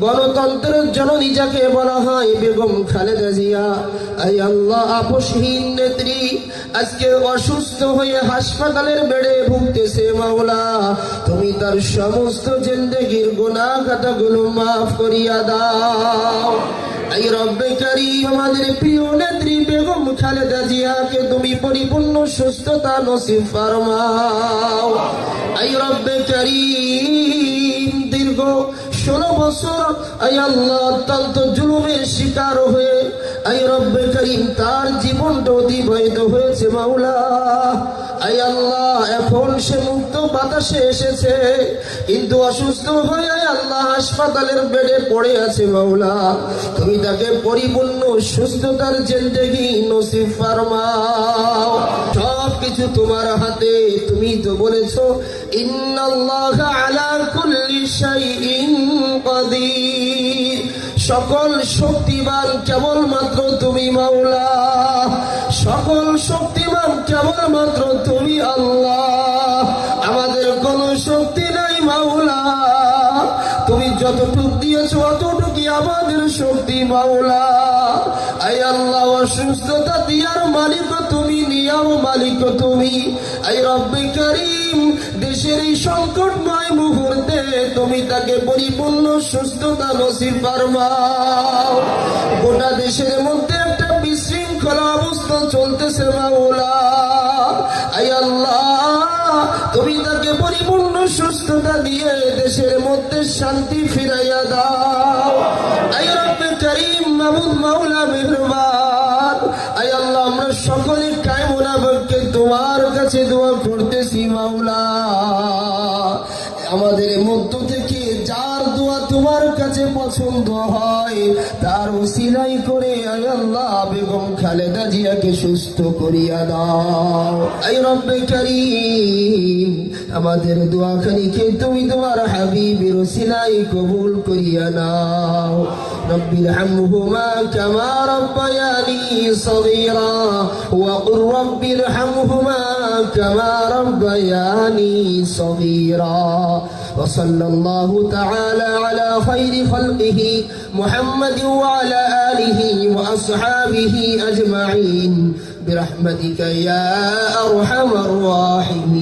গণতন্ত্রের বলা হয় আই আল্লাহ নেত্রী, আজকে অসুস্থ হয়ে হাসপাতালের বেডে ভুগতেছে মাওলা। তুমি তার সমস্ত জিন্দগির গুনাহগুলো মাফ করিয়া দাও। আই রব্বে আমাদের প্রিয় নেত্রী বেগম খালেদা পরিপূর্ণ সুস্থতা নসিব ফরমাও। আই রব্বে করিম, দীর্ঘ ষোলো বছর আই আল্লাহ অত্যন্ত জুলুমের শিকার হয়ে আই রব্বে করিম তার জীবনটা অতিবাহিত হয়েছে মাওলা। আই আল্লাহ, এখন সে বাতাসে এসেছে। কিন্তু অসুস্থ হয়ে আল্লাহ হাসপাতালের বেডে পড়ে আছে মাওলা। তুমি তাকে পরিপূর্ণ সুস্থতার জিন্দগি নসিব ফরমাও। সব কিছু তোমার হাতে, তুমি তো বলেছ, ইন্নাল্লাহ আলা কুল্লি শাইইন সকল শক্তিমান কেবলমাত্র তুমি মাওলা। সকল শক্তিমান কেবলমাত্র তুমি আল্লাহ। কোনো শক্তি নাই মাওলা। তুমি যতটুক দিয়েছ অতটুকুই আমাদের শক্তি মাওলা। আই আল্লাহ, অসুস্থতা দিয়ার মালিক তুমি নিয়াম মালিক তুমি। আই রব্বে করিম, দেশের এই সংকটময় মুহূর্তে তুমি তাকে পরিপূর্ণ সুস্থতা নসিব ফরমাও। গোটা দেশের মধ্যে একটা বিশৃঙ্খলা অবস্থা চলতেছে মাওলা। আই আল্লাহ তুমি তাকে পরিপূর্ণ সুস্থতা দিয়ে দেশের মধ্যে শান্তি ফিরাইয়া দাও। করিম মাহমুদ মাওলা মেহরবান। আয় আল্লাহ, আমরা সকলে কায়মনা বলকে তোমার কাছে দোয়া করতেছি মাওলা। আমাদের মধ্য তোমার কাছে পছন্দ হয়, তার সিলাই করে আল্লাহ বেগম খালেদা জিয়াকে সুস্থ করিয়া দাও। আই রব্বে করিম। আমাদের দোয়াখানিকে তুমি তোমার হাবিবের ওসিলাই কবুল করিয়া নাও رب ارحمهما كما ربياني صغيرا وقل رب ارحمهما كما ربياني صغيرا وصلى الله تعالى على خير خلقه محمد وعلى آله وأصحابه أجمعين برحمتك يا أرحم الراحمين